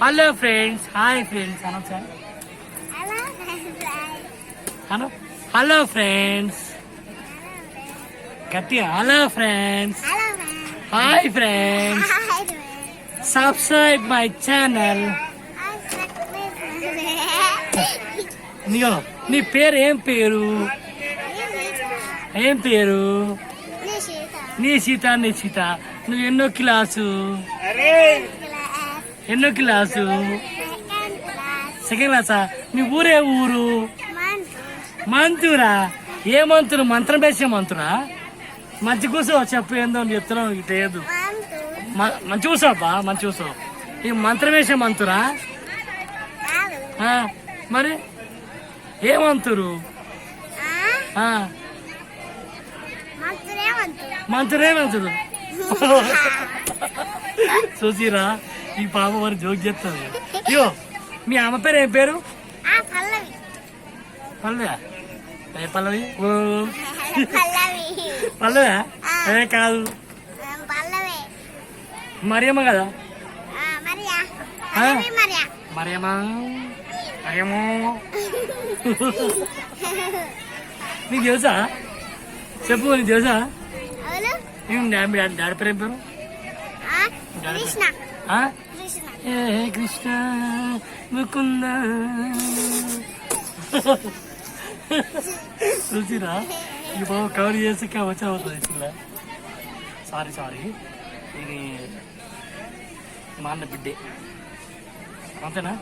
Hello friends hi friends Anu sir Anu hello friends గట్టిగా hello friends hi friends subscribe my channel నీయో నీ పేరు ఏం పేరు? ఏం పేరు? నీ సీత. నీ సీత నువ్వు ఎన్నో క్లాసు? ఎన్నో క్లాసు? సెకండ్ క్లాసా? నీ ఊరే ఊరు? మంతురా? ఏ మంతురు? మంత్రం వేసే మంతురా మంచి కూర్చో చెప్పు ఏందో అని చెప్తున్నావు ఇటు లేదు మ- మంచి కూర్చోబ్బా మంచి కూర్చో ఈ మంత్రం వేసే మంతురా మరి? ఏ మంతురు? ఆ, మంతురే మంతురు. చూసిరా? ఈ పాప మరి జోక్ చేస్తుంది అయ్యో మీ అమ్మ పేరు ఏం పేరు? పల్లె ఏ పల్లవి? ఓ. పల్లె ఏ కాదు. మరియమ్మ కదా? ఆ? మరియమ్మ? మరియమ్మో. నీకు తెలుసా? చెప్పు నీకు తెలుసా? డాడీ పేరు ఏం పేరు? కృష్ణ. ఏ కృష్ణ ముకుంద. చూసిరా ఈ బాబు కవర్ చేసి వచ్చి అవుతుంది సారీ సారీ ఇది మా అన్న బిడ్డే అంతేనా?